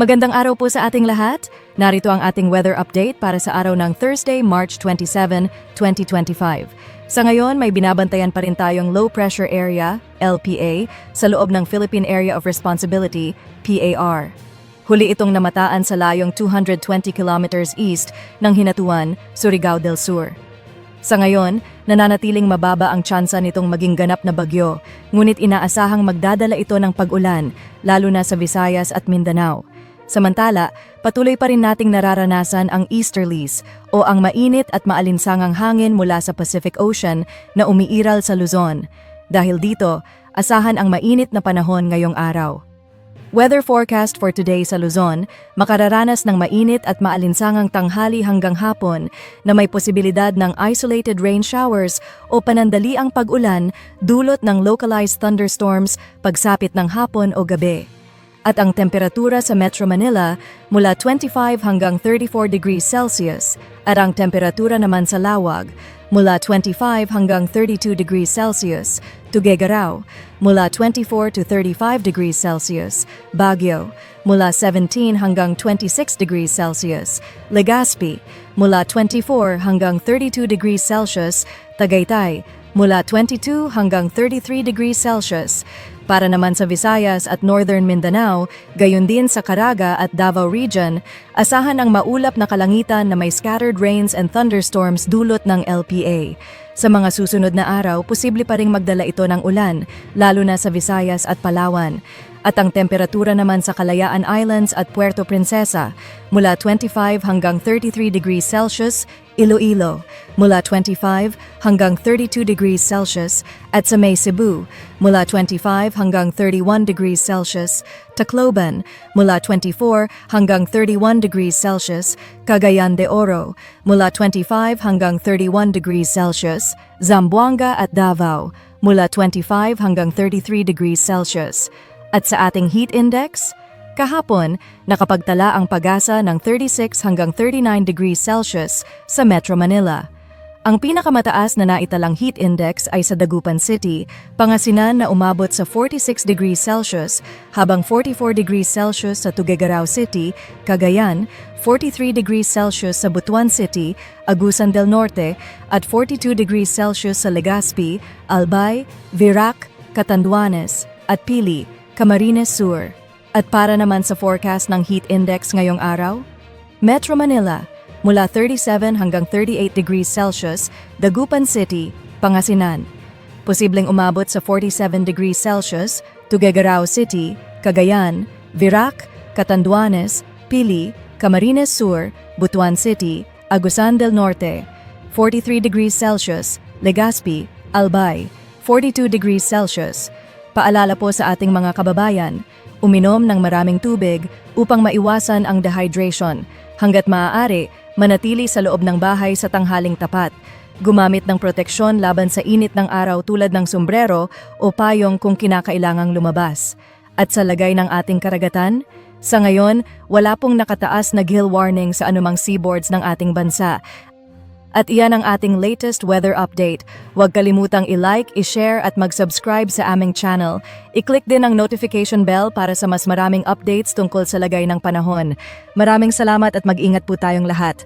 Magandang araw po sa ating lahat. Narito ang ating weather update para sa araw ng Thursday, March 27, 2025. Sa ngayon, may binabantayan pa rin tayong low pressure area, LPA, sa loob ng Philippine Area of Responsibility, PAR. Huli itong namataan sa layong 220 kilometers east ng Hinatuan, Surigao del Sur. Sa ngayon, nananatiling mababa ang tsansa nitong maging ganap na bagyo, ngunit inaasahang magdadala ito ng pag-ulan, lalo na sa Visayas at Mindanao. Samantala, patuloy pa rin nating nararanasan ang easterlies o ang mainit at maalinsangang hangin mula sa Pacific Ocean na umiiral sa Luzon. Dahil dito, asahan ang mainit na panahon ngayong araw. Weather forecast for today sa Luzon, makararanas ng mainit at maalinsangang tanghali hanggang hapon na may posibilidad ng isolated rain showers o panandaliang pag-ulan dulot ng localized thunderstorms pagsapit ng hapon o gabi. At ang temperatura sa Metro Manila mula 25 hanggang 34 degrees Celsius at ang temperatura naman sa Lawag mula 25 hanggang 32 degrees Celsius, Tuguegarao mula 24 to 35 degrees Celsius, Baguio mula 17 hanggang 26 degrees Celsius, Legazpi mula 24 hanggang 32 degrees Celsius, Tagaytay mula 22 hanggang 33 degrees Celsius. Para naman sa Visayas at Northern Mindanao, gayon din sa Caraga at Davao Region, asahan ang maulap na kalangitan na may scattered rains and thunderstorms dulot ng LPA. Sa mga susunod na araw, posible pa ring magdala ito ng ulan, lalo na sa Visayas at Palawan. At ang temperatura naman sa Kalayaan Islands at Puerto Princesa mula 25 hanggang 33 degrees Celsius, Iloilo mula 25 hanggang 32 degrees Celsius at sa May Cebu mula 25 hanggang 31 degrees Celsius, Tacloban mula 24 hanggang 31 degrees Celsius, Cagayan de Oro mula 25 hanggang 31 degrees Celsius, Zamboanga at Davao mula 25 hanggang 33 degrees Celsius. At sa ating heat index, kahapon nakapagtala ang pag-asa ng 36 hanggang 39 degrees Celsius sa Metro Manila. Ang pinakamataas na naitalang heat index ay sa Dagupan City, Pangasinan na umabot sa 46 degrees Celsius, habang 44 degrees Celsius sa Tuguegarao City, Cagayan, 43 degrees Celsius sa Butuan City, Agusan del Norte, at 42 degrees Celsius sa Legazpi, Albay, Virac, Catanduanes, at Pili, Camarines Sur. At para naman sa forecast ng heat index ngayong araw, Metro Manila, mula 37 hanggang 38 degrees Celsius, Dagupan City, Pangasinan. Posibleng umabot sa 47 degrees Celsius, Tuguegarao City, Cagayan, Virac, Catanduanes, Pili, Camarines Sur, Butuan City, Agusan del Norte. 43 degrees Celsius, Legazpi, Albay, 42 degrees Celsius. Paalala po sa ating mga kababayan, uminom ng maraming tubig upang maiwasan ang dehydration. Hanggat maaari, manatili sa loob ng bahay sa tanghaling tapat. Gumamit ng proteksyon laban sa init ng araw tulad ng sombrero o payong kung kinakailangang lumabas. At sa lagay ng ating karagatan, sa ngayon, wala pong nakataas na gill warning sa anumang seaboards ng ating bansa at iyan ang ating latest weather update. Huwag kalimutang i-like, i-share at mag-subscribe sa aming channel. I-click din ang notification bell para sa mas maraming updates tungkol sa lagay ng panahon. Maraming salamat at mag-ingat po tayong lahat.